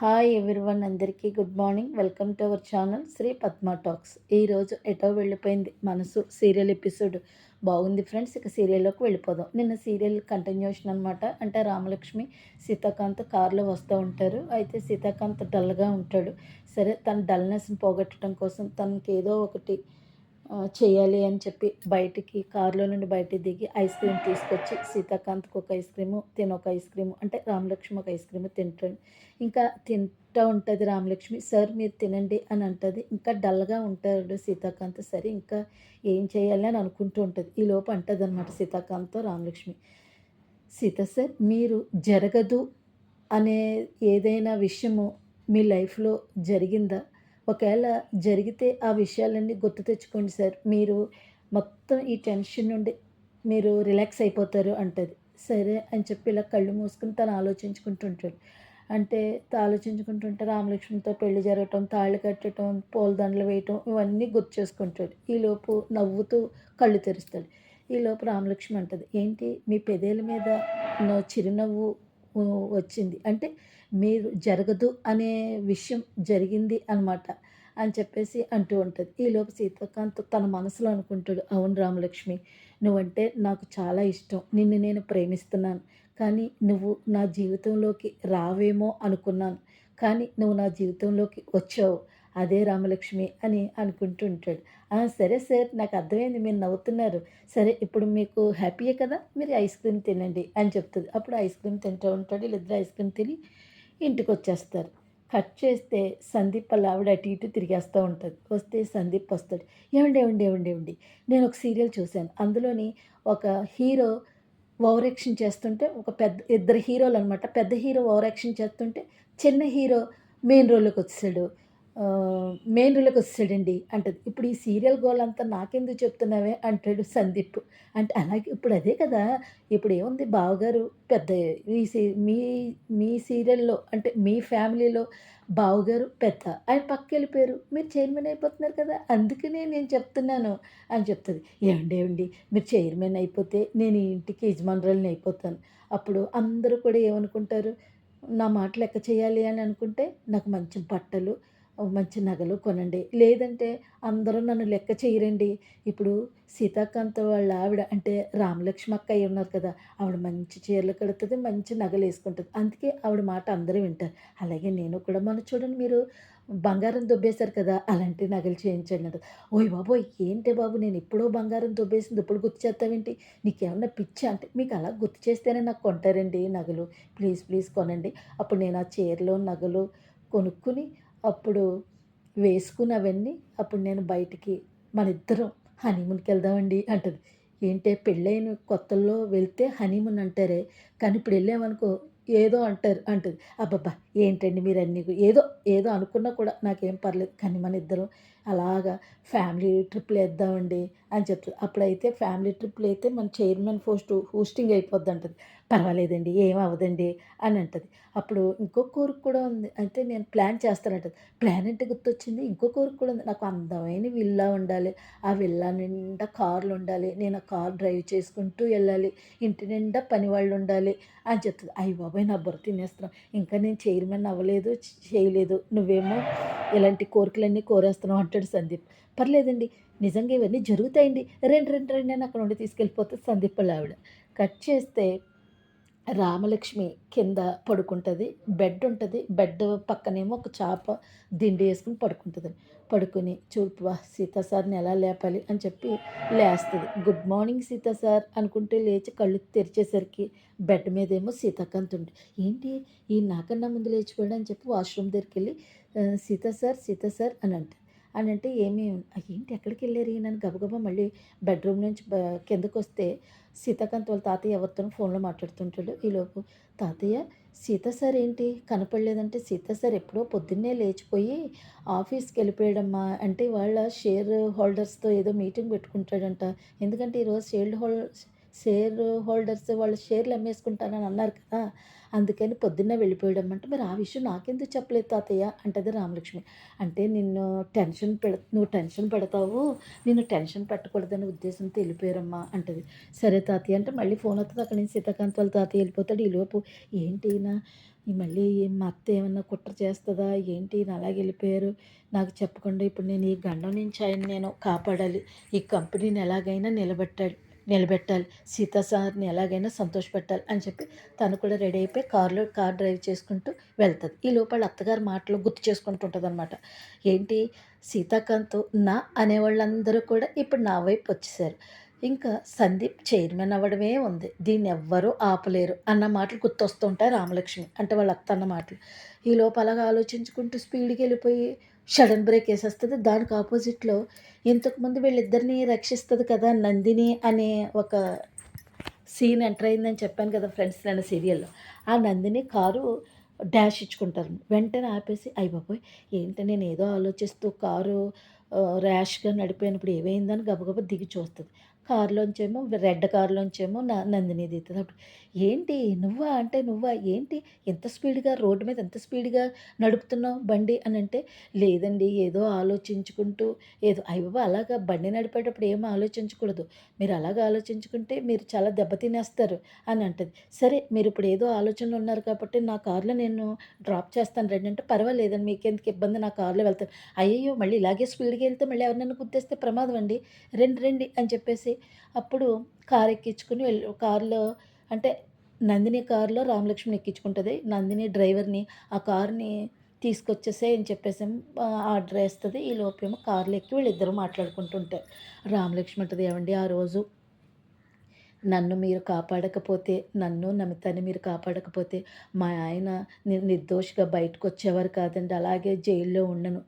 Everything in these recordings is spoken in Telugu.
హాయ్ ఎవ్రీవన్ అందరికీ good morning welcome to our channel Sri Padma talks ఈరోజు ఎటో వెళ్ళిపోయింది మనసు సీరియల్ ఎపిసోడ్ బాగుంది ఫ్రెండ్స్ ఇక సీరియల్లోకి వెళ్ళిపోదాం. నిన్న సీరియల్ కంటిన్యూషన్ అనమాట అంటే రామలక్ష్మి సీతాకాంత్ కారులో వస్తూ ఉంటారు. అయితే సీతాకాంత్ డల్గా ఉంటాడు. సరే తన డల్నెస్ని పోగొట్టడం కోసం తనకి ఏదో ఒకటి చేయాలి అని చెప్పి బయటికి కారులో నుండి బయటికి దిగి ఐస్ క్రీమ్ తీసుకొచ్చి సీతాకాంత్కి ఒక ఐస్ క్రీము తిన ఒక ఐస్ క్రీము అంటే రామలక్ష్మి ఒక ఐస్ క్రీమ్ తింటాడు. ఇంకా తింటూ ఉంటుంది రామలక్ష్మి సార్ మీరు తినండి అని అంటుంది. ఇంకా డల్గా ఉంటాడు సీతాకాంత్ సరే ఇంకా ఏం చేయాలి అని అనుకుంటూ ఉంటుంది. ఈ లోపు అంటుంది అనమాట సీతాకాంత్తో రామలక్ష్మి. సీత సార్ మీరు జరగదు అనే ఏదైనా విషయము మీ లైఫ్లో జరిగిందా? ఒకవేళ జరిగితే ఆ విషయాలన్నీ గుర్తు తెచ్చుకోండి సార్. మీరు మొత్తం ఈ టెన్షన్ నుండి మీరు రిలాక్స్ అయిపోతారు అంటది. సరే అని చెప్పి ఇలా కళ్ళు మూసుకుని తను ఆలోచించుకుంటుంటాడు. అంటే ఆలోచించుకుంటుంటే రామలక్ష్మితో పెళ్ళి జరగటం తాళ్ళు కట్టడం పూలదండలు వేయటం ఇవన్నీ గుర్తు చేసుకుంటాడు. ఈలోపు నవ్వుతూ కళ్ళు తెరుస్తాడు. ఈలోపు రామలక్ష్మి అంటది ఏంటి మీ పెదేల మీద చిరునవ్వు వచ్చింది? అంటే మీరు జరగదు అనే విషయం జరిగింది అనమాట అని చెప్పేసి అంటూ ఉంటుంది. ఈలోపు సీతాకాంత్ తన మనసులో అనుకుంటాడు అవును రామలక్ష్మి నువ్వంటే నాకు చాలా ఇష్టం. నిన్ను నేను ప్రేమిస్తున్నాను. కానీ నువ్వు నా జీవితంలోకి రావేమో అనుకున్నాను. కానీ నువ్వు నా జీవితంలోకి వచ్చావు. అదే రామలక్ష్మి అని అనుకుంటూ ఉంటాడు. సరే సార్ నాకు అర్థమైంది. మీరు నవ్వుతున్నారు. సరే ఇప్పుడు మీకు హ్యాపీయే కదా? మీరు ఐస్ క్రీమ్ తినండి అని చెప్తుంది. అప్పుడు ఐస్ క్రీమ్ తింటూ ఉంటాడు. వీళ్ళిద్దరు ఐస్ క్రీమ్ తిని ఇంటికి వచ్చేస్తారు కట్ చేస్తే సందీప్ వాళ్ళ ఆవిడ అటు ఇటు తిరిగేస్తూ ఉంటుంది. వస్తే సందీప్ వస్తాడు. ఏమండి ఏమండి ఏమండి ఏమండి? నేను ఒక సీరియల్ చూశాను. అందులోని ఒక హీరో ఓవరాక్షన్ చేస్తుంటే ఒక పెద్ద ఇద్దరు హీరోలు అనమాట పెద్ద హీరో ఓవరాక్షన్ చేస్తుంటే చిన్న హీరో మెయిన్ రోల్లోకి వచ్చాడు మెయిన్ రోల్కి వస్తాడండి అంటది. ఇప్పుడు ఈ సీరియల్ గోల్ అంతా నాకెందుకు చెప్తున్నావే అంటాడు సందీప్. అంటే అలాగే ఇప్పుడు అదే కదా ఇప్పుడు ఏముంది బావగారు పెద్ద ఈ సీ మీ మీ సీరియల్లో అంటే మీ ఫ్యామిలీలో బావగారు పెద్ద ఆయన పక్క వెళ్ళిపోయారు. మీరు చైర్మన్ అయిపోతున్నారు కదా అందుకనే నేను చెప్తున్నాను అని చెప్తుంది. ఏమండి ఏమండి మీరు చైర్మన్ అయిపోతే నేను ఇంటికి యజమానురాలని అయిపోతాను. అప్పుడు అందరూ కూడా ఏమనుకుంటారు నా మాట లెక్క చేయాలి అని అనుకుంటే నాకు మంచి బట్టలు మంచి నగలు కొనండి. లేదంటే అందరూ నన్ను లెక్క చేయరండి. ఇప్పుడు సీతాకాంత్ వాళ్ళ ఆవిడ అంటే రామలక్ష్మి అక్క అయి ఉన్నారు కదా ఆవిడ మంచి చీరలు కడుతుంది మంచి నగలు వేసుకుంటుంది. అందుకే ఆవిడ మాట అందరూ వింటారు. అలాగే నేను కూడా మన చూడండి మీరు బంగారం దొబ్బేశారు కదా అలాంటి నగలు చేయించండి అంట ఓయ్ బాబోయ్ ఏంటి బాబు నేను ఎప్పుడో బంగారం దొబ్బేసింది ఇప్పుడు గుర్తు చేస్తావేంటి? నీకేమన్నా పిచ్చి అంటే మీకు అలా గుర్తు చేస్తేనే నాకు కొంటారండి నగలు. ప్లీజ్ ప్లీజ్ కొనండి. అప్పుడు నేను ఆ చీరలో నగలు కొనుక్కుని అప్పుడు వేసుకున్నవన్నీ అప్పుడు నేను బయటికి మన ఇద్దరం హనీమూన్కి వెళ్దామండి అంటది. ఏంటే పెళ్ళైన కొత్తల్లో వెళ్తే హనీమూన్ అంటారే కానీ ఇప్పుడు వెళ్ళామనుకో ఏదో అంటారు అంటుంది. అబ్బబ్బా ఏంటండి మీరు అన్నీ ఏదో ఏదో అనుకున్నా కూడా నాకేం పర్లేదు కానీ మన ఇద్దరం అలాగా ఫ్యామిలీ ట్రిప్లు వేద్దామండి అని చెప్తుంది. అప్పుడైతే ఫ్యామిలీ ట్రిప్లు అయితే మన చైర్మన్ పోస్ట్ హోస్టింగ్ అయిపోద్ది అంటుంది. పర్వాలేదండి ఏం అవ్వదండి అని అంటది. అప్పుడు ఇంకో కోరిక కూడా ఉంది. అయితే నేను ప్లాన్ చేస్తానంటది. ప్లాన్ అంటే గుర్తొచ్చింది. ఇంకో కోరిక కూడా ఉంది. నాకు అందమైన విల్లా ఉండాలి. ఆ విల్లా నిండా కార్లు ఉండాలి. నేను ఆ కార్ డ్రైవ్ చేసుకుంటూ వెళ్ళాలి. ఇంటి నిండా పని వాళ్ళు ఉండాలి అని చెప్తుంది. అయ్యి బాబాయ్ నా బుర్ర తినేస్తున్నాం. ఇంకా నేను చైర్మన్ అవ్వలేదు చేయలేదు. నువ్వేమో ఇలాంటి కోరికలన్నీ కోరేస్తున్నావు అంటాడు సందీప్. పర్లేదండి. నిజంగా ఇవన్నీ జరుగుతాయండి. రెండు రెండు రెండు నేను అక్కడ ఉండి తీసుకెళ్ళిపోతే సందీప్ ఆవిడ. కట్ చేస్తే రామలక్ష్మి కింద పడుకుంటుంది. బెడ్ ఉంటుంది. బెడ్ పక్కనేమో ఒక చాప దిండి వేసుకుని పడుకుంటుంది. పడుకుని చూపు సీతా సార్ని ఎలా లేపాలి అని చెప్పి లేస్తుంది. గుడ్ మార్నింగ్ సీతా సార్ అనుకుంటే లేచి కళ్ళు తెరిచేసరికి బెడ్ మీదేమో సీతాకాంత్ ఉండి ఏంటి? ఈ నాకన్నా ముందు లేచిపోయాడు అని చెప్పి వాష్రూమ్ దగ్గరికి వెళ్ళి సీతా సార్ సీతా సార్ అని అంటే అని అంటే ఏమీ ఏంటి ఎక్కడికి వెళ్ళారు? నన్ను గబగబా మళ్ళీ బెడ్రూమ్ నుంచి కిందకు వస్తే సీతాకాంత్ వాళ్ళ తాతయ్య ఎవరితోనూ ఫోన్లో మాట్లాడుతుంటాడు. ఈలోపు తాతయ్య సీత సార్ ఏంటి? కనపడలేదంటే సీత సార్ ఎప్పుడో పొద్దున్నే లేచిపోయి ఆఫీస్కి వెళ్ళిపోయాడమ్మా అంటే వాళ్ళ షేర్ హోల్డర్స్తో ఏదో మీటింగ్ పెట్టుకుంటాడంట. ఎందుకంటే ఈరోజు షేర్ హోల్డర్ షేర్ హోల్డర్స్ వాళ్ళు షేర్లు అమ్మేసుకుంటానని అన్నారు కదా అందుకని పొద్దున్నే వెళ్ళిపోయడం అంటే మరి ఆ విషయం నాకెందుకు చెప్పలేదు తాతయ్య? అంటది రామలక్ష్మి. అంటే నిన్ను టెన్షన్ పెడ నువ్వు టెన్షన్ పెడతావు నిన్ను టెన్షన్ పెట్టకూడదనే ఉద్దేశంతో వెళ్ళిపోయారమ్మా అంటది. సరే తాతయ్య అంటే మళ్ళీ ఫోన్ వస్తుంది అక్కడి నుంచి సీతాకాంత్ వాళ్ళ తాతయ్య వెళ్ళిపోతాడు ఈలోపు ఏంటి ఈ మళ్ళీ మా అత్త ఏమన్నా కుట్ర చేస్తుందా? ఏంటి అలాగే వెళ్ళిపోయారు? నాకు చెప్పకుండా ఇప్పుడు నేను ఈ గండం నుంచి ఆయన నేను కాపాడాలి. ఈ కంపెనీని ఎలాగైనా నిలబెట్టాలి. నిలబెట్టాలి. సీతా సార్ని ఎలాగైనా సంతోషపెట్టాలి అని చెప్పి తను కూడా రెడీ అయిపోయి కారులో కార్ డ్రైవ్ చేసుకుంటూ వెళ్తుంది. ఈ లోపల అత్తగారి మాటలు గుర్తు చేసుకుంటుంటుంది అనమాట ఏంటి సీతాకాంత్ నా? అనేవాళ్ళందరూ కూడా ఇప్పుడు నా వైపు వచ్చేసారు. ఇంకా సందీప్ చైర్మన్ అవ్వడమే ఉంది. దీన్ని ఎవ్వరూ ఆపలేరు అన్న మాటలు గుర్తొస్తుంటాయి రామలక్ష్మి అంటే వాళ్ళ అత్త అన్న మాటలు. ఈ లోపల అలాగ ఆలోచించుకుంటూ స్పీడ్కి వెళ్ళిపోయి సడన్ బ్రేక్ వేసేస్తుంది. దానికి ఆపోజిట్లో ఇంతకుముందు వీళ్ళిద్దరిని రక్షిస్తుంది కదా నందిని అనే ఒక సీన్ ఎంటర్ అయిందని చెప్పాను కదా ఫ్రెండ్స్ నేను సీరియల్లో. ఆ నందిని కారు డాష్ ఇచ్చుకుంటారు. వెంటనే ఆపేసి అయ్యి బాబోయ్ ఏంటి నేను ఏదో ఆలోచిస్తూ కారు ర్యాష్గా నడిపోయినప్పుడు ఏమైందని గబగబ దిగి చూస్తుంది. కారులోంచేమో రెడ్ కారులోంచేమో నా నందిని దిగుతుంది. అప్పుడు ఏంటి నువ్వా అంటే నువ్వా? ఏంటి? ఎంత స్పీడ్గా రోడ్డు మీద ఎంత స్పీడ్గా నడుపుతున్నావు బండి అని అంటే లేదండి ఏదో ఆలోచించుకుంటూ ఏదో అయ్యో అలాగా బండి నడిపేటప్పుడు ఏం ఆలోచించకూడదు. మీరు అలాగ ఆలోచించుకుంటే మీరు చాలా దెబ్బతినేస్తారు అని అంటది. సరే మీరు ఇప్పుడు ఏదో ఆలోచనలు ఉన్నారు కాబట్టి నా కార్లో నేను డ్రాప్ చేస్తాను రండి అంటే పర్వాలేదండి మీకెందుకు ఇబ్బంది? నా కార్లో వెళ్తాను. అయ్యో మళ్ళీ ఇలాగే స్పీడ్గా వెళ్తే మళ్ళీ ఎవరినైనా గుద్దేస్తే ప్రమాదం అండి. రండి రండి అని చెప్పేసి అప్పుడు కారు ఎక్కించుకుని వెళ్ళి కారులో అంటే నందిని కారులో రామలక్ష్మి ఎక్కించుకుంటుంది. నందిని డ్రైవర్ని ఆ కార్ని తీసుకొచ్చేసే అని చెప్పేసి ఆర్డర్ వేస్తుంది. ఈ లోపేమో కార్లో ఎక్కి వీళ్ళిద్దరూ మాట్లాడుకుంటుంటారు రామలక్ష్మి ఉంటుంది ఏమండి ఆ రోజు నన్ను మీరు కాపాడకపోతే నన్ను నమితాన్ని మీరు కాపాడకపోతే మా ఆయన నిర్దోషిగా బయటకు వచ్చేవారు కాదండి. అలాగే జైల్లో ఉండను.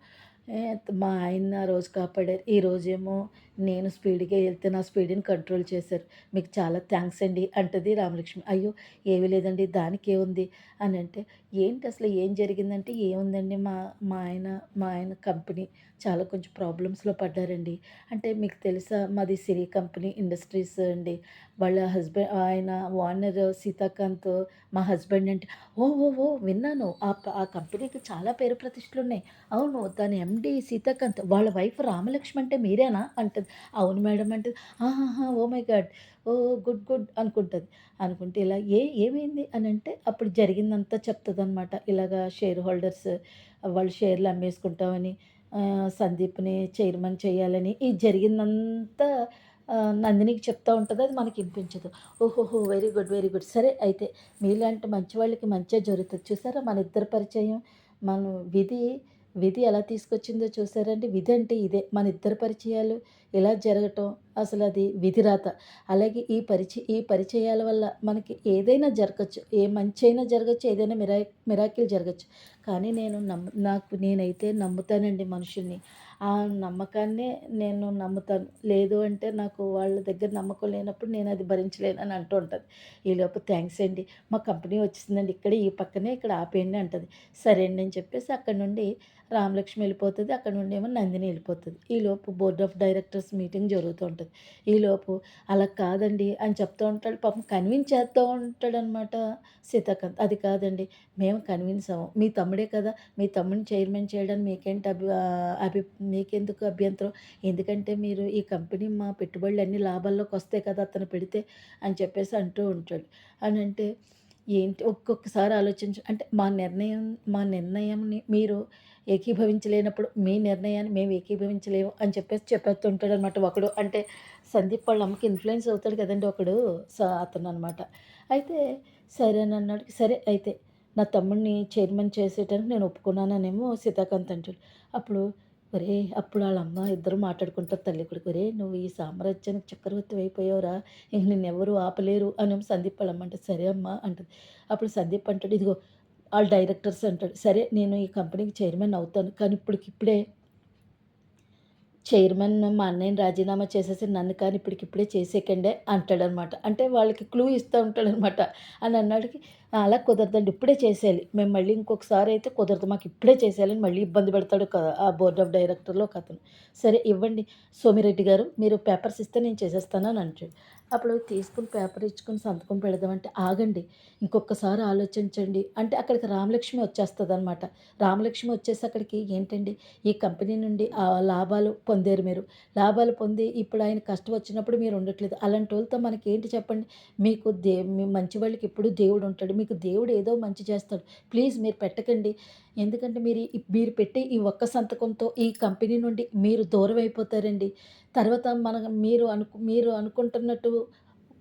మా ఆయన ఆ రోజు కాపాడారు. ఈరోజేమో నేను స్పీడ్గా వెళ్తే నా స్పీడ్ని కంట్రోల్ చేశారు. మీకు చాలా థ్యాంక్స్ అండి. అంటది రామలక్ష్మి. అయ్యో ఏమీ లేదండి. దానికి ఏముంది అని అంటే ఏంటి అసలు ఏం జరిగిందంటే ఏముందండి మా మా ఆయన మా ఆయన కంపెనీ చాలా కొంచెం ప్రాబ్లమ్స్లో పడ్డారండి. అంటే మీకు తెలుసా మాది సిరి కంపెనీ ఇండస్ట్రీస్ అండి. వాళ్ళ హస్బెండ్ ఆయన ఓనర్ సీతాకాంత్ మా హస్బెండ్ అంటే ఓ ఓ ఓ విన్నాను. ఆ ఆ కంపెనీకి చాలా పేరు ప్రతిష్టలు ఉన్నాయి అవును దాని ఎండి సీతాకాంత్ వాళ్ళ వైఫ్ రామలక్ష్మి అంటే మీరేనా? అంటది. అవును మేడం అంటే ఆహా oh my god oh good good అనుకుంటుంది. అనుకుంటే ఇలా ఏ ఏమైంది? అని అంటే అప్పుడు జరిగిందంతా చెప్తుంది అనమాట ఇలాగా షేర్ హోల్డర్స్ వాళ్ళు షేర్లు అమ్మేసుకుంటామని సందీప్ని చైర్మన్ చేయాలని ఈ జరిగిందంతా నందినికి చెప్తూ ఉంటుంది. అది మనకి వినిపించదు. ఓహోహో వెరీ గుడ్ వెరీ గుడ్. సరే అయితే మీలాంటి మంచి వాళ్ళకి మంచిగా జరుగుతుంది. చూసారా? మన ఇద్దరు పరిచయం మనం విధి విధి ఎలా తీసుకొచ్చిందో చూసారంటే విధి అంటే ఇదే మన ఇద్దరు పరిచయాలు ఇలా జరగటం అసలు అది విధిరాత అలాగే ఈ పరిచయ ఈ పరిచయాల వల్ల మనకి ఏదైనా జరగచ్చు ఏ మంచి అయినా జరగచ్చు ఏదైనా మిరా మిరాకిల్ జరగచ్చు. కానీ నేను నమ్ము నాకు నేనైతే నమ్ముతానండి మనుషుల్ని. ఆ నమ్మకాన్నే నేను నమ్ముతాను. లేదు అంటే నాకు వాళ్ళ దగ్గర నమ్మకం లేనప్పుడు నేను అది భరించలేను అని అంటూ ఉంటుంది. ఈలోపు థ్యాంక్స్ అండి. మా కంపెనీ వచ్చిందండి ఇక్కడ ఈ పక్కనే ఇక్కడ ఆపేయండి అంటుంది. సరే అండి అని చెప్పేసి అక్కడ నుండి రామలక్ష్మి వెళ్ళిపోతుంది అక్కడ నుండి ఏమో నందిని వెళ్ళిపోతుంది. ఈలోపు బోర్డ్ ఆఫ్ డైరెక్టర్స్ మీటింగ్ జరుగుతూ ఉంటుంది. ఈలోపు అలా కాదండి అని చెప్తూ ఉంటాడు పాపం కన్విన్స్ చేస్తూ ఉంటాడు అనమాట సీతాకాంత్. అది కాదండి మేము కన్విన్స్ అవ్వం. మీ తమ్ముడే కదా మీ తమ్ముడిని చైర్మన్ చేయడానికి మీకేంటి అభి అభి మీకెందుకు అభ్యంతరం? ఎందుకంటే మీరు ఈ కంపెనీ మా పెట్టుబడులు అన్ని లాభాల్లోకి వస్తాయి కదా అతను పెడితే అని చెప్పేసి అంటూ ఉంటాడు. అని అంటే ఏంటి? ఒక్కొక్కసారి ఆలోచించు అంటే మా నిర్ణయం మా నిర్ణయంని మీరు ఏకీభవించలేనప్పుడు మీ నిర్ణయాన్ని మేము ఏకీభవించలేము అని చెప్పేసి చెప్పేస్తుంటాడు అనమాట ఒకడు. అంటే సందీప్ వాళ్ళ అమ్మకి ఇన్ఫ్లుయెన్స్ అవుతాడు కదండి ఒకడు. స అతను అనమాట అయితే సరే అని అన్నాడు. సరే అయితే నా తమ్ముడిని చైర్మన్ చేసేటానికి నేను ఒప్పుకున్నాననేమో సీతాకాంత్ అంటాడు. అప్పుడు ఒరే అప్పుడు వాళ్ళ అమ్మ ఇద్దరు మాట్లాడుకుంటారు తల్లి కొడుకు. ఒరే నువ్వు ఈ సామ్రాజ్యానికి చక్రవర్తి అయిపోయావురా. ఇంక నిన్నెవరు ఆపలేరు అని సందీప్ వాళ్ళమ్మ అంటే సరే అమ్మ అంటుంది. అప్పుడు సందీప్ అంటాడు ఇదిగో వాళ్ళ డైరెక్టర్స్ అంటాడు సరే నేను ఈ కంపెనీకి చైర్మన్ అవుతాను కానీ ఇప్పటికిప్పుడే చైర్మన్ మా అన్నయ్యని రాజీనామా చేసేసి నన్ను కానీ ఇప్పటికిప్పుడే చేసేకండే అంటాడనమాట. అంటే వాళ్ళకి క్లూ ఇస్తూ ఉంటాడనమాట. అని అన్నాడికి అలా కుదరదండి ఇప్పుడే చేసేయాలి. మేము మళ్ళీ ఇంకొకసారి అయితే కుదరదు మాకు ఇప్పుడే చేసేయాలని మళ్ళీ ఇబ్బంది పెడతాడు కదా ఆ బోర్డ్ ఆఫ్ డైరెక్టర్లో ఒక అతను. సరే ఇవ్వండి. సోమిరెడ్డి గారు మీరు పేపర్స్ ఇస్తే నేను చేసేస్తాను అని అంటాడు. అప్పుడు తీసుకుని పేపర్ ఇచ్చుకొని సంతకం పెడదామంటే ఆగండి ఇంకొకసారి ఆలోచించండి. అంటే అక్కడికి రామలక్ష్మి వచ్చేస్తుంది అనమాట రామలక్ష్మి వచ్చేసి అక్కడికి ఏంటండి? ఈ కంపెనీ నుండి లాభాలు పొందారు మీరు. లాభాలు పొంది ఇప్పుడు ఆయన కష్టం వచ్చినప్పుడు మీరు ఉండట్లేదు. అలాంటి వాళ్ళతో మనకి ఏంటి చెప్పండి? మీకు దే మీ మంచి వాళ్ళకి ఎప్పుడు దేవుడు ఉంటాడు. మీకు దేవుడు ఏదో మంచి చేస్తాడు. ప్లీజ్ మీరు పెట్టకండి. ఎందుకంటే మీరు మీరు పెట్టే ఈ ఒక్క సంతకంతో ఈ కంపెనీ నుండి మీరు దూరం అయిపోతారండి. తర్వాత మన మీరు అను మీరు అనుకుంటున్నట్టు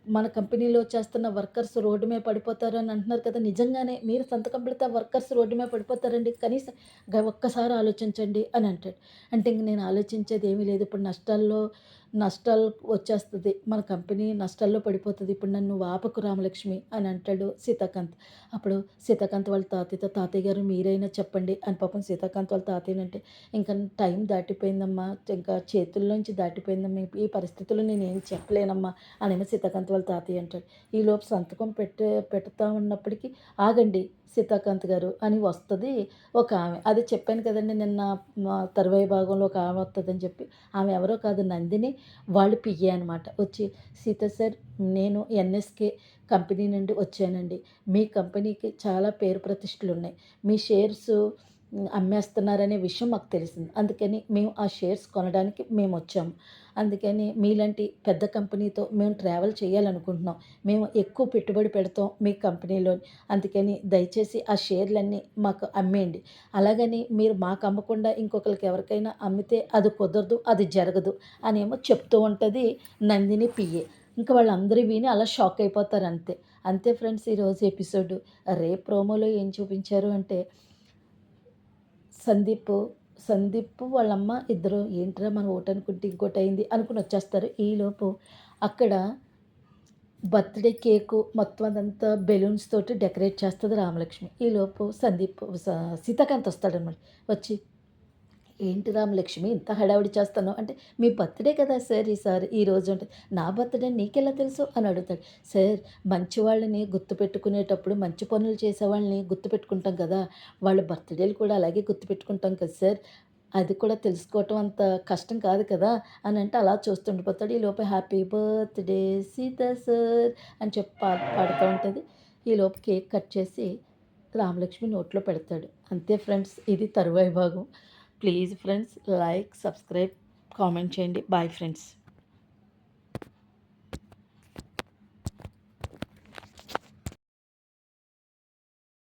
మన కంపెనీలో చేస్తున్న వర్కర్స్ రోడ్డు మీద పడిపోతారు అని అంటున్నారు కదా. నిజంగానే మీరు సంతకం పెడితే వర్కర్స్ రోడ్డు మీద పడిపోతారండి. కనీసం ఒక్కసారి ఆలోచించండి అని అంటాడు. అంటే ఇంక నేను ఆలోచించేది ఏమీ లేదు. ఇప్పుడు నష్టాల్లో నష్టాలు వచ్చేస్తుంది. మన కంపెనీ నష్టాల్లో పడిపోతుంది. ఇప్పుడు నన్ను వాపకు రామలక్ష్మి అని అంటాడు సీతాకాంత్. అప్పుడు సీతాకాంత్ వాళ్ళ తాతయ్యతో తాతయ్య గారు మీరైనా చెప్పండి అని పాపం సీతాకాంత్ వాళ్ళ తాతయ్యనంటే ఇంకా టైం దాటిపోయిందమ్మా. ఇంకా చేతుల్లోంచి దాటిపోయిందమ్మా. ఈ పరిస్థితుల్లో నేను ఏం చెప్పలేనమ్మా అనేమో సీతాకాంత్ వాళ్ళ తాతయ్య అంటాడు. ఈలోపు సంతకం పెట్టే పెడతా ఉన్నప్పటికీ ఆగండి సీతాకాంత్ గారు అని వస్తుంది ఒక ఆమె. అది చెప్పాను కదండి నిన్న తరువాయి భాగంలో ఒక ఆమె వస్తుందని చెప్పి ఆమె ఎవరో కాదు నందిని. వాళ్ళు పిఏ అనమాట వచ్చి సీత సార్ నేను ఎన్ఎస్కే కంపెనీ నుండి వచ్చానండి. మీ కంపెనీకి చాలా పేరు ప్రతిష్టలు ఉన్నాయి మీ షేర్స్ అమ్మేస్తున్నారనే విషయం మాకు తెలిసింది. అందుకని మేము ఆ షేర్స్ కొనడానికి మేము వచ్చాము. అందుకని మీలాంటి పెద్ద కంపెనీతో మేము ట్రావెల్ చేయాలనుకుంటున్నాం. మేము ఎక్కువ పెట్టుబడి పెడతాం మీ కంపెనీలో అందుకని దయచేసి ఆ షేర్లన్నీ మాకు అమ్మేయండి. అలాగని మీరు మాకు అమ్మకుండా ఇంకొకరికి ఎవరికైనా అమ్మితే అది కుదరదు అది జరగదు అనేమో చెప్తూ ఉంటుంది నందిని పిఏ. ఇంకా వాళ్ళందరూ విని అలా షాక్ అయిపోతారు అంతే. అంతే ఫ్రెండ్స్ ఈరోజు ఎపిసోడ్. రేపు ప్రోమోలో ఏం చూపించారు అంటే సందీప్ సందీప్ వాళ్ళమ్మ ఇద్దరు ఏంట్రా మనం ఒకటి అనుకుంటే ఇంకోటి అయింది అనుకుని వచ్చేస్తారు. ఈలోపు అక్కడ బర్త్డే కేకు మొత్తం అదంతా బెలూన్స్ తోటి డెకరేట్ చేస్తుంది రామలక్ష్మి. ఈలోపు సందీప్ సీతాకాంత్ వస్తాడనమాట వచ్చి ఏంటి రామలక్ష్మి ఇంత హడావిడి చేస్తాను అంటే మీ బర్త్డే కదా సార్ ఈసారి ఈరోజు అంటే నా బర్త్డే నీకెలా తెలుసు? అని అడుగుతాడు. సార్ మంచి వాళ్ళని గుర్తుపెట్టుకునేటప్పుడు మంచి పనులు చేసే వాళ్ళని గుర్తుపెట్టుకుంటాం కదా. వాళ్ళ బర్త్డేలు కూడా అలాగే గుర్తుపెట్టుకుంటాం కదా సార్. అది కూడా తెలుసుకోవటం అంత కష్టం కాదు కదా? అని అంటే అలా చూస్తుండిపోతాడు ఈ లోపే హ్యాపీ బర్త్డే సీతా సార్ అని చెప్పి పాడుతూ ఉంటుంది. ఈ లోపు కేక్ కట్ చేసి రామలక్ష్మి నోట్లో పెడతాడు. అంతే ఫ్రెండ్స్ ఇది తరువాయి భాగం. Please friends like subscribe comment చేయండి. Bye friends